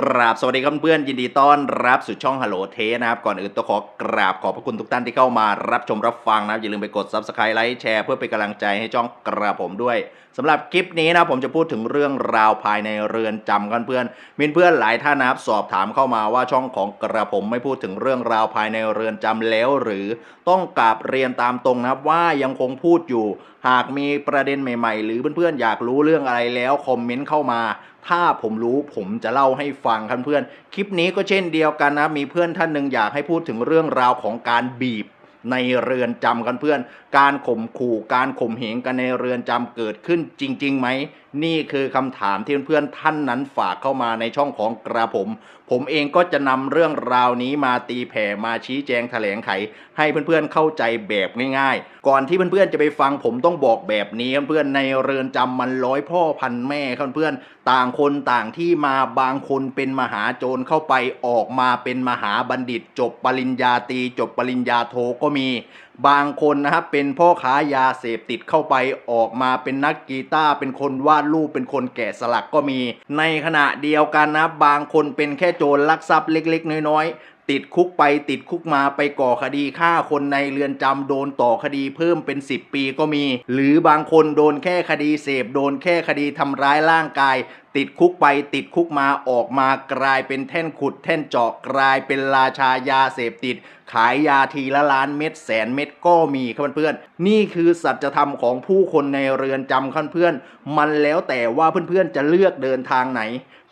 กราบสวัสดีครับเพื่อนยินดีต้อนรับสู่ช่องฮัลโหลเทนะครับ ก่อนอื่นต้องขอกราบขอบพระคุณทุกท่านที่เข้ามารับชมรับฟังนะครับ อย่าลืมไปกด subscribe ไลค์แชร์เพื่อเป็นกำลังใจให้ช่องกราบผมด้วยสำหรับคลิปนี้นะผมจะพูดถึงเรื่องราวภายในเรือนจำกันเพื่อนมีเพื่อนหลายท่านนะครับสอบถามเข้ามาว่าช่องของกระผมไม่พูดถึงเรื่องราวภายในเรือนจำแล้ว หรือต้องกราบเรียนตามตรงนะครับว่ายังคงพูดอยู่ หากมีประเด็นใหม่ ๆ หรือเพื่อนๆอยากรู้เรื่องอะไรแล้วคอมเมนต์เข้ามา ถ้าผมรู้ผมจะเล่าให้ฟังครับเพื่อนคลิปนี้ก็เช่นเดียวกันนะมีเพื่อนท่านหนึ่งอยากให้พูดถึงเรื่องราวของการบีบในเรือนจำกันเพื่อน การข่มขู่การข่มเหงกันในเรือนจำเกิดขึ้นจริงๆไหม นี่คือคำถามที่เพื่อนๆท่านนั้นฝากเข้ามาในช่องของกระผม ผมเองก็จะนำเรื่องราวนี้มาตีแผ่มาชี้แจงแถลงไข ให้เพื่อนๆเข้าใจแบบง่ายๆ ก่อนที่เพื่อนๆจะไปฟังผมต้องบอกแบบนี้เพื่อนๆในเรือนจำมันร้อยพ่อพันแม่เพื่อนๆต่างคนต่างที่มาบางคนเป็นมหาโจรเข้าไปออกมาเป็นมหาบัณฑิต จบปริญญาตรีจบปริญญาโทก็มีบางคนนะครับเป็นพ่อค้ายาเสพติดเข้าไปออกมาเป็นนักกีตาร์เป็นคนวาดรูปเป็นคนแกะสลักก็มี ในขณะเดียวกันนะบางคนเป็นแค่โจรลักทรัพย์เล็ก ๆ น้อยๆ ติดคุกไปติดคุกมาไปก่อคดีฆ่าคนในเรือนจำโดนต่อคดีเพิ่มเป็น 10 ปีก็มี หรือบางคนโดนแค่คดีเสพ โดนแค่คดีทำร้ายร่างกาย ติดคุกไปติดคุกมาออกมากลายเป็นแท่นขุด แท่นเจาะกลายเป็นราชายาเสพติด ขายยาทีละล้านเม็ดแสนเม็ดก็มีครับเพื่อนๆนี่คือสัจธรรมของผู้คนในเรือนจำครับเพื่อนมันแล้วแต่ว่าเพื่อนๆจะเลือกเดินทางไหน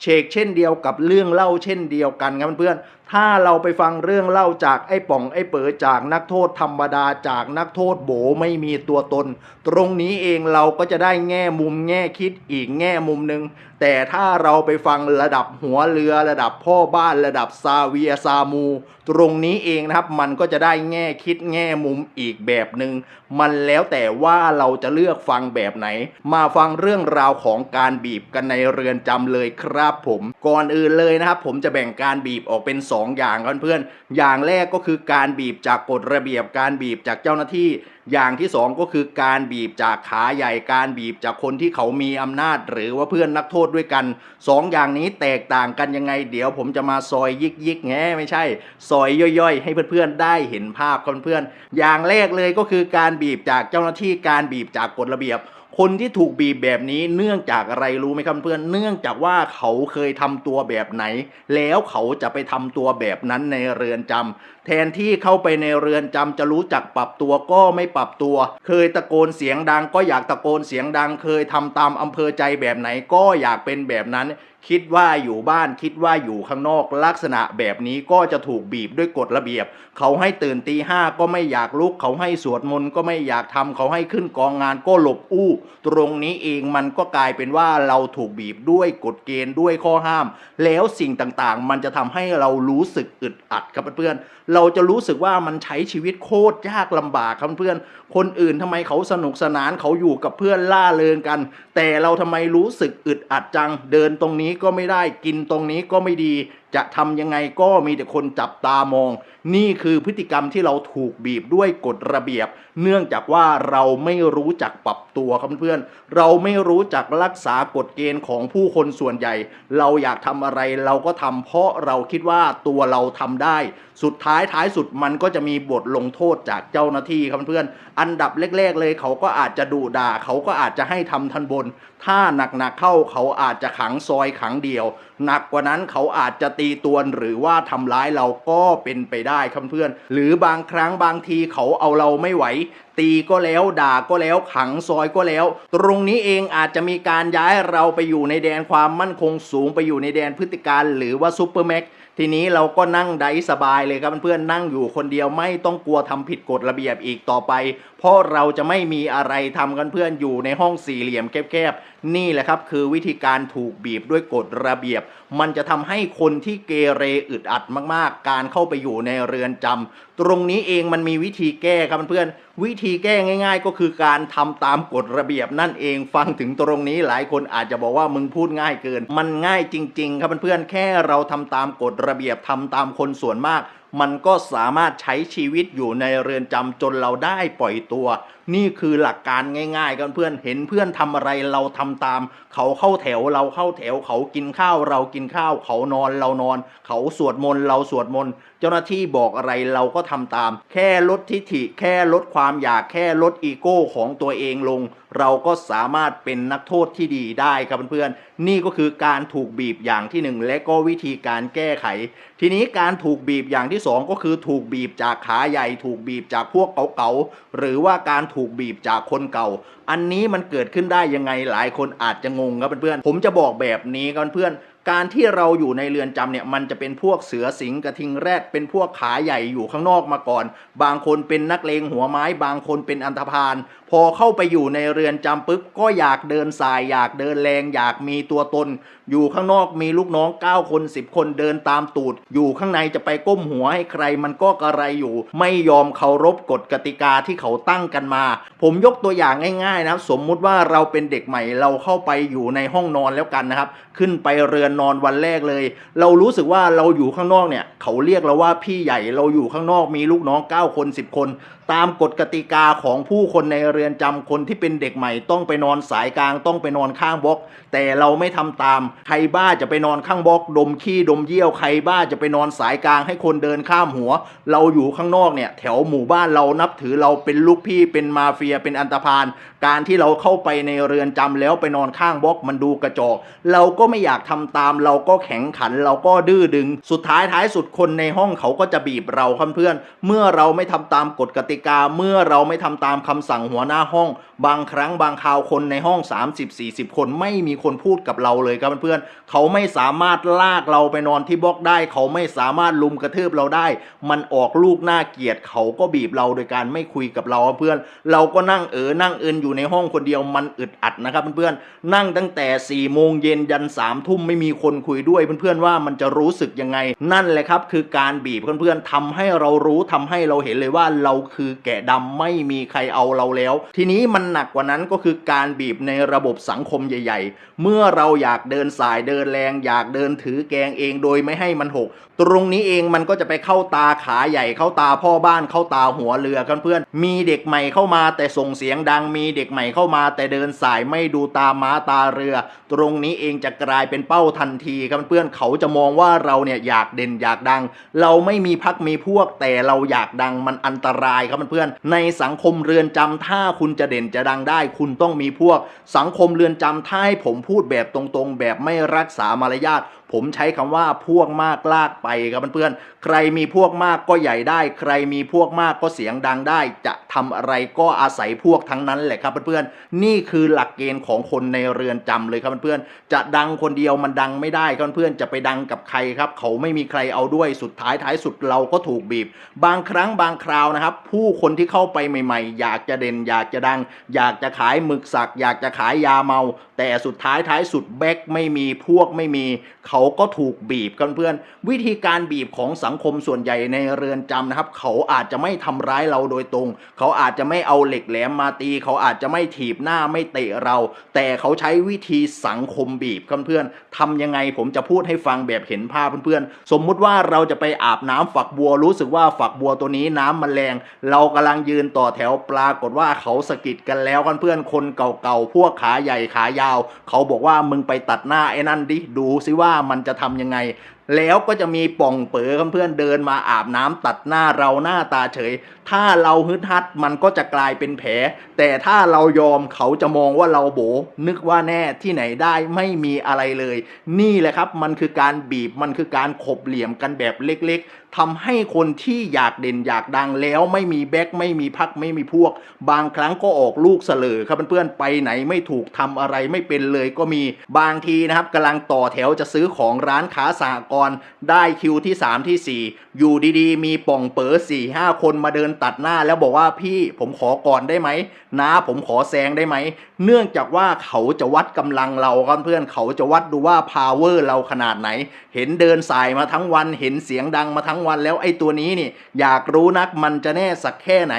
เชกเช่นเดียวกับเรื่องเล่าเช่นเดียวกันครับเพื่อนๆ ถ้าเราไปฟังเรื่องเล่าจากไอ้ป่องไอ้เป๋อจากนักโทษธรรมดาจากนักโทษโบไม่มีตัวตน ตรงนี้เองเราก็จะได้แง่มุมแง่คิดอีกแง่มุมหนึ่งแต่ถ้าเราไปฟังระดับหัวเรือระดับพ่อบ้านระดับซาเวียซามู ตรงนี้เองนะครับมันก็จะได้แง่คิดแง่มุมอีกแบบหนึง่งมันแล้วแต่ว่าเราจะเลือกฟังแบบไหน มาฟังเรื่องราวของการบีบกันในเรือนจำเลยครับผม ก่อนอื่นเลยนะครับผมจะแบ่งการบีบออกเป็น 2อย่างกันเพื่อนๆอย่างแรกก็คือการบีบจากกฎระเบียบ การบีบจากเจ้าหน้าที่ อย่างที่สองก็คือการบีบจากขาใหญ่ การบีบจากคนที่เขามีอำนาจ หรือว่าเพื่อนนักโทษด้วยกันสองอย่างนี้แตกต่างกันยังไง เดี๋ยวผมจะมาซอยยิกยิกแงไม่ใช่ ซอยย่อยๆ ให้เพื่อนๆได้เห็นภาพครับเพื่อนๆอย่างแรกเลยก็คือการบีบจากเจ้าหน้าที่การบีบจากกฎระเบียบ คนที่ถูกบีบแบบนี้เนื่องจากอะไรรู้ไหมครับเพื่อนเนื่องจากว่าเขาเคยทำตัวแบบไหน แล้วเขาจะไปทำตัวแบบนั้นในเรือนจำแทนที่เข้าไปในเรือนจำจะรู้จักปรับตัวก็ไม่ปรับตัว เคยตะโกนเสียงดังก็อยากตะโกนเสียงดัง เคยทำตามอำเภอใจแบบไหนก็อยากเป็นแบบนั้นคิดว่าอยู่บ้านคิดว่าอยู่ข้างนอกลักษณะแบบนี้ก็จะถูกบีบด้วยกฎระเบียบ เขาให้ตื่นตีห้าก็ไม่อยากลุก เขาให้สวดมนต์ก็ไม่อยากทำเขาให้ขึ้นกองงานก็หลบอู้ ตรงนี้เองมันก็กลายเป็นว่าเราถูกบีบด้วยกฎเกณฑ์ด้วยข้อห้าม แล้วสิ่งต่างๆ มันจะทำให้เรารู้สึกอึดอัดครับเพื่อนเราจะรู้สึกว่ามันใช้ชีวิตโคตรยากลำบากครับเพื่อนคนอื่นทำไมเขาสนุกสนานเขาอยู่กับเพื่อนล่าเริงกัน แต่เราทำไมรู้สึกอึดอัดจังเดินตรงนี้ก็ไม่ได้กินตรงนี้ก็ไม่ดี จะทำยังไงก็มีแต่คนจับตามอง นี่คือพฤติกรรมที่เราถูกบีบด้วยกฎระเบียบ เนื่องจากว่าเราไม่รู้จักปรับตัวครับเพื่อนเราไม่รู้จักรักษากฎเกณฑ์ของผู้คนส่วนใหญ่ เราอยากทำอะไรเราก็ทำเพราะเราคิดว่าตัวเราทำได้ สุดท้ายท้ายสุดมันก็จะมีบทลงโทษจากเจ้าหน้าที่ครับเพื่อนอันดับแรกๆเลยเขาก็อาจจะดุด่า เขาก็อาจจะให้ทำทันบน ถ้าหนักๆเข้าเขาอาจจะขังซอยขังเดียว หนักกว่านั้นเขาอาจจะตีตวนหรือว่าทำร้ายเราก็เป็นไปได้ครับเพื่อน หรือบางครั้งบางทีเขาเอาเราไม่ไหวตีก็แล้วด่าก็แล้วขังซอยก็แล้ว ตรงนี้เองอาจจะมีการย้ายเราไปอยู่ในแดนความมั่นคงสูงไปอยู่ในแดนพฤติการหรือว่าซูเปอร์แม็กทีนี้เราก็นั่งได้สบายเลยครับเพื่อนๆนั่งอยู่คนเดียวไม่ต้องกลัวทำผิดกฎระเบียบอีกต่อไป เพราะเราจะไม่มีอะไรทำกันเพื่อนอยู่ในห้องสี่เหลี่ยมแคบๆนี่แหละครับคือวิธีการถูกบีบด้วยกฎระเบียบ มันจะทำให้คนที่เกเรอึดอัดมากๆ การเข้าไปอยู่ในเรือนจำตรงนี้เองมันมีวิธีแก้ครับเพื่อนๆวิธีีแก้ง่าย ๆ ก็คือการทำตามกฎระเบียบนั่นเองฟังถึงตรงนี้หลายคนอาจจะบอกว่ามึงพูดง่ายเกิน มันง่ายจริง ๆ ครับเพื่อนๆแค่เราทำตามกฎระเบียบทำตามคนส่วนมาก มันก็สามารถใช้ชีวิตอยู่ในเรือนจำจนเราได้ปล่อยตัว นี่คือหลักการง่ายๆกันเพื่อนเห็นเพื่อนทำอะไรเราทำตาม เขาเข้าแถวเราเข้าแถว เขากินข้าวเรากินข้าว เขานอนเรานอน เขาสวดมนต์เราสวดมนต์เจ้าหน้าที่บอกอะไรเราก็ทำตาม แค่ลดทิฐิ แค่ลดความอยากแค่ลดอีโก้ของตัวเองลง เราก็สามารถเป็นนักโทษที่ดีได้ครับเพื่อนๆนี่ก็คือการถูกบีบอย่างที่หนึ่งและก็วิธีการแก้ไข ทีนี้การถูกบีบอย่างที่สองก็คือถูกบีบจากขาใหญ่ ถูกบีบจากพวกเก่าๆหรือว่าการถูกบีบจากคนเก่า อันนี้มันเกิดขึ้นได้ยังไงหลายคนอาจจะงงครับเพื่อนๆผมจะบอกแบบนี้ครับเพื่อน การที่เราอยู่ในเรือนจำเนี่ยมันจะเป็นพวกเสือสิงกระทิงแรดเป็นพวกขาใหญ่อยู่ข้างนอกมาก่อน บางคนเป็นนักเลงหัวไม้ บางคนเป็นอันธพาลพอเข้าไปอยู่ในเรือนจำปุ๊บก็อยากเดินสายอยากเดินแรง อยากมีตัวตน อยู่ข้างนอกมีลูกน้อง 9 คน 10 คนเดินตามตูด อยู่ข้างในจะไปก้มหัวให้ใครมันก็กระไรอยู่ ไม่ยอมเคารพกฎกติกาที่เขาตั้งกันมา ผมยกตัวอย่างง่ายๆนะครับสมมุติว่าเราเป็นเด็กใหม่เราเข้าไปอยู่ในห้องนอนแล้วกันนะครับ ขึ้นไปเรือนนอนวันแรกเลย เรารู้สึกว่าเราอยู่ข้างนอกเนี่ย เขาเรียกเราว่าพี่ใหญ่เราอยู่ข้างนอกมีลูกน้อง 9 คน 10 คน ตามกฎกติกาของผู้คนในเรือนจำคนที่เป็นเด็กใหม่ ต้องไปนอนสายกลางต้องไปนอนข้างบล็อก แต่เราไม่ทำตาม ใครบ้าจะไปนอนข้างบล็อก ดมขี้ดมเยี่ยวใครบ้าจะไปนอนสายกลางให้คนเดินข้ามหัว เราอยู่ข้างนอกเนี่ยแถวหมู่บ้านเรานับถือเราเป็นลูกพี่เป็นมาเฟียเป็นอันตพาลการที่เราเข้าไปในเรือนจำแล้วไปนอนข้างบล็อกมันดูกระจอกเราก็ไม่อยากทำตาม เราก็แข็งขันเราก็ดื้อดึง สุดท้ายท้ายสุดคนในห้องเขาก็จะบีบเราครับเพื่อนเมื่อเราไม่ทำตามกฎกติกาเมื่อเราไม่ทำตามคำสั่งหัวหน้าห้อง บางครั้งบางคราวคนในห้อง 30-40 คนไม่มีคนพูดกับเราเลยครับเพื่อนๆเขาไม่สามารถลากเราไปนอนที่บล็อกได้ เขาไม่สามารถลุมกระทืบเราได้ มันออกลูกหน่าเกียดเขาก็บีบเราโดยการไม่คุยกับเราเพื่อน เราก็นั่งเออนั่งเอินอยู่ในห้องคนเดียวมันอึดอัดนะครับเพื่อนๆนั่งตั้งแต่4ี่โมงเย็นยัน3ามทุ่มไม่มีคนคุยด้วยเพื่อนๆว่ามันจะรู้สึกยังไง นั่นแหละครับคือการบีบเพื่อนๆทำให้เรารู้ทำให้เราเห็นเลยว่าเราคือแกะดำไม่มีใครเอาเราแล้ว ทีนี้มันหนักกว่านั้นก็คือการบีบในระบบสังคมใหญ่ ๆ เมื่อเราอยากเดินสายเดินแรง อยากเดินถือแกงเองโดยไม่ให้มันหก ตรงนี้เองมันก็จะไปเข้าตาขาใหญ่ เข้าตาพ่อบ้านเข้าตาหัวเรือกันเพื่อน มีเด็กใหม่เข้ามาแต่ส่งเสียงดังมีเด็กใหม่เข้ามาแต่เดินสายไม่ดูตาม้าตาเรือ ตรงนี้เองจะกลายเป็นเป้าทันทีครับเพื่อนเขาจะมองว่าเราเนี่ยอยากเด่นอยากดัง เราไม่มีพักมีพวกแต่เราอยากดังมันอันตรายครับเพื่อนในสังคมเรือนจำถ้าคุณจะเด่นจะดังได้ คุณต้องมีพวกสังคมเรือนจำถ้าให้ผมพูดแบบตรงๆ แบบไม่รักษามารยาท ผมใช้คำว่าพวกมากลากไปครับเพื่อนๆ ใครมีพวกมากก็ใหญ่ได้ ใครมีพวกมากก็เสียงดังได้ จะทำอะไรก็อาศัยพวกทั้งนั้นแหละครับเพื่อนๆ นี่คือหลักเกณฑ์ของคนในเรือนจำเลยครับเพื่อนๆ จะดังคนเดียวมันดังไม่ได้ครับเพื่อนๆ จะไปดังกับใครครับ เขาไม่มีใครเอาด้วย สุดท้ายท้ายสุดเราก็ถูกบีบ บางครั้งบางคราวนะครับ ผู้คนที่เข้าไปใหม่ๆ อยากจะเด่นอยากจะดัง อยากจะขายหมึกสัก อยากจะขายยาเมา แต่สุดท้ายท้ายสุดแบ็กไม่มีพวกไม่มีเขาาก็ถูกบีบกันเพื่อน วิธีการบีบของสังคมส่วนใหญ่ในเรือนจำนะครับ เขาอาจจะไม่ทำร้ายเราโดยตรง เขาอาจจะไม่เอาเหล็กแหลมมาตี เขาอาจจะไม่ถีบหน้าไม่เตะเรา แต่เขาใช้วิธีสังคมบีบกันเพื่อนทำยังไงผมจะพูดให้ฟังแบบเห็นภาพเพื่อนๆ สมมุติว่าเราจะไปอาบน้ำฝักบัวรู้สึกว่าฝักบัวตัวนี้น้ำมันแรง เรากำลังยืนต่อแถวปรากฏว่าเขาสะกิดกันแล้วกันเพื่อนคนเก่าๆพวกขาใหญ่ขายาว เขาบอกว่ามึงไปตัดหน้าไอ้นั่นดิดูซิว่ามันจะทำยังไง แล้วก็จะมีป่องเป๋อเพื่อนเดินมาอาบน้ำตัดหน้าเราหน้าตาเฉย ถ้าเราฮึดฮัดมันก็จะกลายเป็นแผล แต่ถ้าเรายอมเขาจะมองว่าเราโบ นึกว่าแน่ที่ไหนได้ไม่มีอะไรเลย นี่แหละครับมันคือการบีบมันคือการขบเหลี่ยมกันแบบเล็กๆ ทำให้คนที่อยากเด่นอยากดังแล้วไม่มีแบ็คไม่มีพักไม่มีพวก บางครั้งก็ออกลูกเสลอครับเพื่อนๆไปไหนไม่ถูกทำอะไรไม่เป็นเลยก็มีบางทีนะครับกำลังต่อแถวจะซื้อของร้านค้าสหกอนได้คิวที่ 3 ที่ 4 อยู่ดีๆ มีป่องเป๋อ4ี่ห้าคนมาเดินตัดหน้า แล้วบอกว่าพี่ผมขอก่อนได้ไหมนะผมขอแซงได้ไหมเนื่องจากว่าเขาจะวัดกำลังเราครับเพื่อนเขาจะวัดดูว่า power เราขนาดไหน เห็นเดินสายมาทั้งวันเห็นเสียงดังมาทั้งวันแล้วไอ้ตัวนี้นี่อยากรู้นักมันจะแน่สักแค่ไหน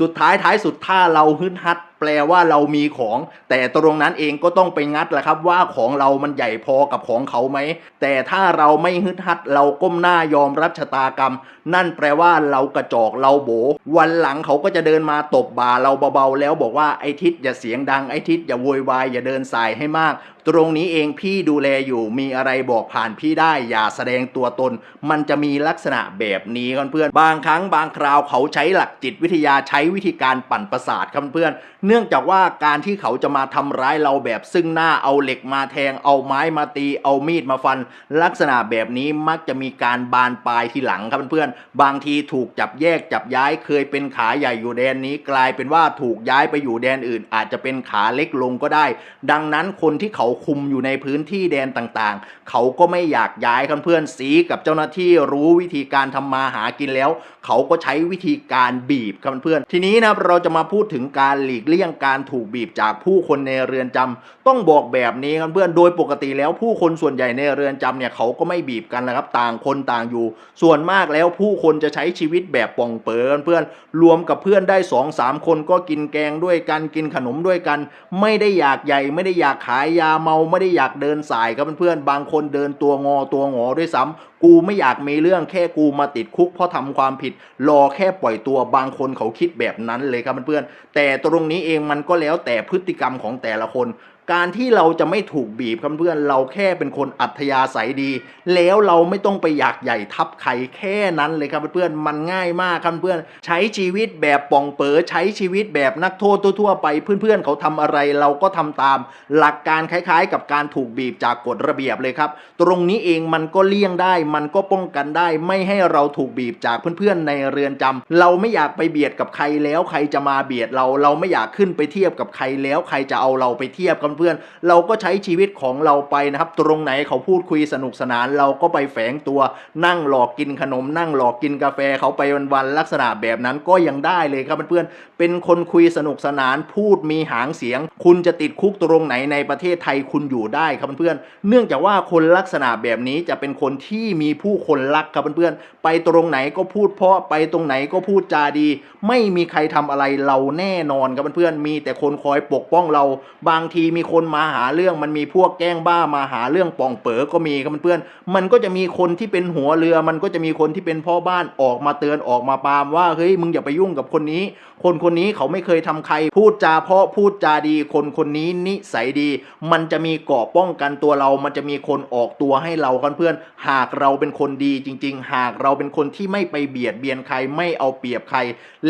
สุดท้ายท้ายสุดถ้าเราฮึดฮัดแปลว่าเรามีของ แต่ตรงนั้นเองก็ต้องไปงัดแหละครับว่าของเรามันใหญ่พอกับของเขาไหม แต่ถ้าเราไม่ฮึดฮัดเราก้มหน้ายอมรับชะตากรรม นั่นแปลว่าเรากระจอกเราโบ วันหลังเขาก็จะเดินมาตบบ่าเราเบาๆ แล้วบอกว่าไอ้ทิศอย่าเสียงดังไอ้ทิศอย่าโวยวายอย่าเดินสายให้มาก ตรงนี้เองพี่ดูแลอยู่มีอะไรบอกผ่านพี่ได้อย่าแสดงตัวตน มันจะมีลักษณะแบบนี้ครับเพื่อนบางครั้งบางคราวเขาใช้หลักจิตวิทยาใช้วิธีการปั่นประสาทครับเพื่อนเนื่องจากว่าการที่เขาจะมาทำร้ายเราแบบซึ่งหน้าเอาเหล็กมาแทง เอาไม้มาตีเอามีดมาฟัน ลักษณะแบบนี้มักจะมีการบานปลายทีหลังครับเพื่อนๆบางทีถูกจับแยกจับย้ายเคยเป็นขาใหญ่อยู่แดนนี้ กลายเป็นว่าถูกย้ายไปอยู่แดนอื่น อาจจะเป็นขาเล็กลงก็ได้ ดังนั้นคนที่เขาคุมอยู่ในพื้นที่แดนต่างๆ เขาก็ไม่อยากย้ายครับเพื่อนสีกับเจ้าหน้าที่รู้วิธีการทำมาหากินแล้ว เขาก็ใช้วิธีการบีบครับเพื่อนทีนี้นะเราจะมาพูดถึงการหลีกเลี่ยงการถูกบีบจากผู้คนในเรือนจำต้องบอกแบบนี้ครับเพื่อนโดยปกติแล้วผู้คนส่วนใหญ่ในเรือนจำเนี่ยเขาก็ไม่บีบกันนะครับต่างคนต่างอยู่ ส่วนมากแล้วผู้คนจะใช้ชีวิตแบบป่องเป๋อนเพื่อนรวมกับเพื่อนได้2อสามคนก็กินแกงด้วยกันกินขนมด้วยกัน ไม่ได้อยากใหญ่ไม่ได้อยากขายยาเมาไม่ได้อยากเดินสายครับเพื่อนๆบางคนเดินตัวงอตัวงอด้วยซ้ำกูไม่อยากมีเรื่องแค่กูมาติดคุกเพราะทำความผิด รอแค่ปล่อยตัวบางคนเขาคิดแบบนั้นเลยครับเพื่อนๆแต่ตรงนี้เองมันก็แล้วแต่พฤติกรรมของแต่ละคน การที่เราจะไม่ถูกบีบครับเพื่อนเราแค่เป็นคนอัธยาศัยดี แล้วเราไม่ต้องไปอยากใหญ่ทับใครแค่นั้นเลยครับเพื่อนๆมันง่ายมากครับเพื่อนใช้ชีวิตแบบป่องเป๋อใช้ชีวิตแบบนักโทษทั่วๆไปเพื่อนๆเขาทำอะไรเราก็ทำตาม หลักการคล้ายๆ กับการถูกบีบจากกฎระเบียบเลยครับ ตรงนี้เองมันก็เลี่ยงได้ มันก็ป้องกันได้ ไม่ให้เราถูกบีบจากเพื่อนๆในเรือนจำเราไม่อยากไปเบียดกับใครแล้วใครจะมาเบียดเรา เราไม่อยากขึ้นไปเทียบกับใครแล้วใครจะเอาเราไปเทียบกันเพื่อนเราก็ใช้ชีวิตของเราไปนะครับ ตรงไหนเขาพูดคุยสนุกสนาน เราก็ไปแฝงตัวนั่งหลอกกินขนม นั่งหลอกกินกาแฟเขาไปวันๆลักษณะแบบนั้นก็ยังได้เลยครับเพื่อนๆเป็นคนคุยสนุกสนานพูดมีหางเสียง คุณจะติดคุกตรงไหนในประเทศไทยคุณอยู่ได้ครับเพื่อนๆเนื่องจากว่าคนลักษณะแบบนี้จะเป็นคนที่มีผู้คนรักครับเพื่อนๆไปตรงไหนก็พูดเพราะไปตรงไหนก็พูดจาดี ไม่มีใครทำอะไรเราแน่นอนครับเพื่อนๆมีแต่คนคอยปกป้องเราบางทีมีคนมาหาเรื่องมันมีพวกแกล้งบ้ามาหาเรื่องป่องเป๋อก็มีครับเพื่อนมันก็จะมีคนที่เป็นหัวเรือ มันก็จะมีคนที่เป็นพ่อบ้านออกมาเตือนออกมาปามว่าเฮ้ยมึงอย่าไปยุ่งกับคนนี้ คนคนนี้เขาไม่เคยทำใคร พูดจาเพราะพูดจาดี คนคนนี้นิสัยดี มันจะมีเกราะป้องกันตัวเรา มันจะมีคนออกตัวให้เรากันเพื่อน หากเราเป็นคนดีจริง ๆ หากเราเป็นคนที่ไม่ไปเบียดเบียนใครไม่เอาเปรียบใคร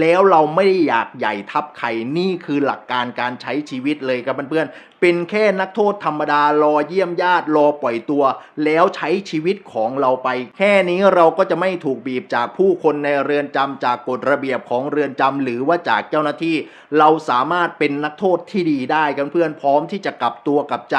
แล้วเราไม่ได้อยากใหญ่ทับใครนี่คือหลักการการใช้ชีวิตเลยครับเพื่อนๆเป็นแค่นักโทษธรรมดารอเยี่ยมญาติรอปล่อยตัว แล้วใช้ชีวิตของเราไป แค่นี้เราก็จะไม่ถูกบีบจากผู้คนในเรือนจำจากกฎระเบียบของเรือนจำหรือว่าจากเจ้าหน้าที่ เราสามารถเป็นนักโทษที่ดีได้กันเพื่อนพร้อมที่จะกลับตัวกลับใจ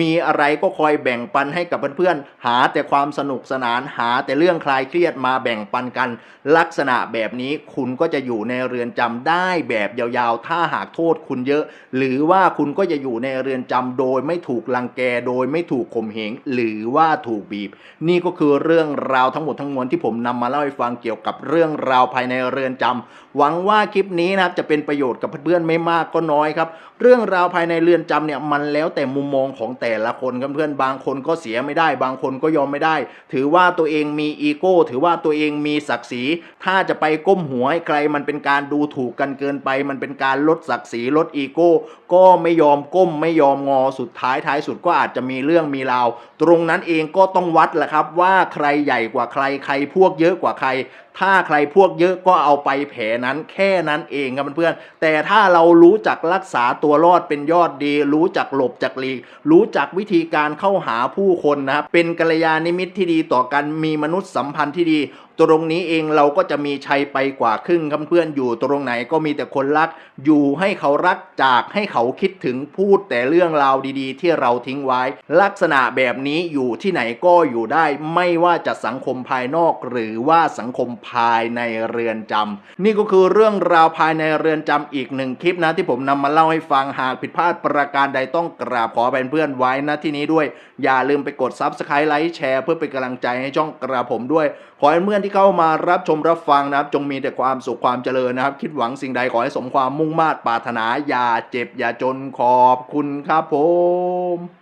มีอะไรก็คอยแบ่งปันให้กับเพื่อนๆหาแต่ความสนุกสนานหาแต่เรื่องคลายเครียดมาแบ่งปันกัน ลักษณะแบบนี้คุณก็จะอยู่ในเรือนจำได้แบบยาวๆ ถ้าหากโทษคุณเยอะ หรือว่าคุณก็จะอยู่ในเรือนจำโดยไม่ถูกลังแกโดยไม่ถูกข่มเหงหรือว่าถูกบีบ นี่ก็คือเรื่องราวทั้งหมดทั้งมวลที่ผมนำมาเล่าให้ฟังเกี่ยวกับเรื่องราวภายในเรือนจำหวังว่าคลิปนี้นะครับจะเป็นประโยชน์กับเพื่อนๆไม่มากก็น้อยครับ เรื่องราวภายในเรือนจำเนี่ยมันแล้วแต่มุมมองของแต่ละคนครับเพื่อนบางคนก็เสียไม่ได้ บางคนก็ยอมไม่ได้ ถือว่าตัวเองมีอีโก้ ถือว่าตัวเองมีศักดิ์ศรี ถ้าจะไปก้มหัวให้ใครมันเป็นการดูถูกกันเกินไป มันเป็นการลดศักดิ์ศรีลดอีโก้ ก็ไม่ยอมก้มไม่ยอมงอสุดท้ายท้ายสุดก็อาจจะมีเรื่องมีราว ตรงนั้นเองก็ต้องวัดแหละครับว่าใครใหญ่กว่าใครใครพวกเยอะกว่าใคร ถ้าใครพวกเยอะก็เอาไปแผลนั้นแค่นั้นเองครับเพื่อนๆแต่ถ้าเรารู้จักรักษาตัวรอดเป็นยอดดี รู้จักหลบจักหลีก รู้จักวิธีการเข้าหาผู้คนนะครับเป็นกัลยาณมิตรที่ดีต่อกันมีมนุษยสัมพันธ์ที่ดี ตรงนี้เองเราก็จะมีชัยไปกว่าครึ่งครับเพื่อนอยู่ตรงไหนก็มีแต่คนรัก อยู่ให้เขารักจากให้เขาคิดถึงพูดแต่เรื่องราวดีๆ ที่เราทิ้งไว้ ลักษณะแบบนี้อยู่ที่ไหนก็อยู่ได้ ไม่ว่าจะสังคมภายนอก หรือว่าสังคมภายในเรือนจำนี่ก็คือเรื่องราวภายในเรือนจำอีกหนึ่งคลิปนะที่ผมนำมาเล่าให้ฟังหากผิดพลาดประการใดต้องกราบขอเป็นเพื่อนไว้นะที่นี้ด้วย อย่าลืมไปกด Subscribe ไลค์แชร์เพื่อเป็นกำลังใจให้ช่องกระผมด้วยขอให้เพื่อนที่เข้ามารับชมรับฟังนะครับ จงมีแต่ความสุขความเจริญนะครับ คิดหวังสิ่งใดขอให้สมความมุ่งมา่ปรารถนาอย่าเจ็บอย่าจนขอบคุณครับผม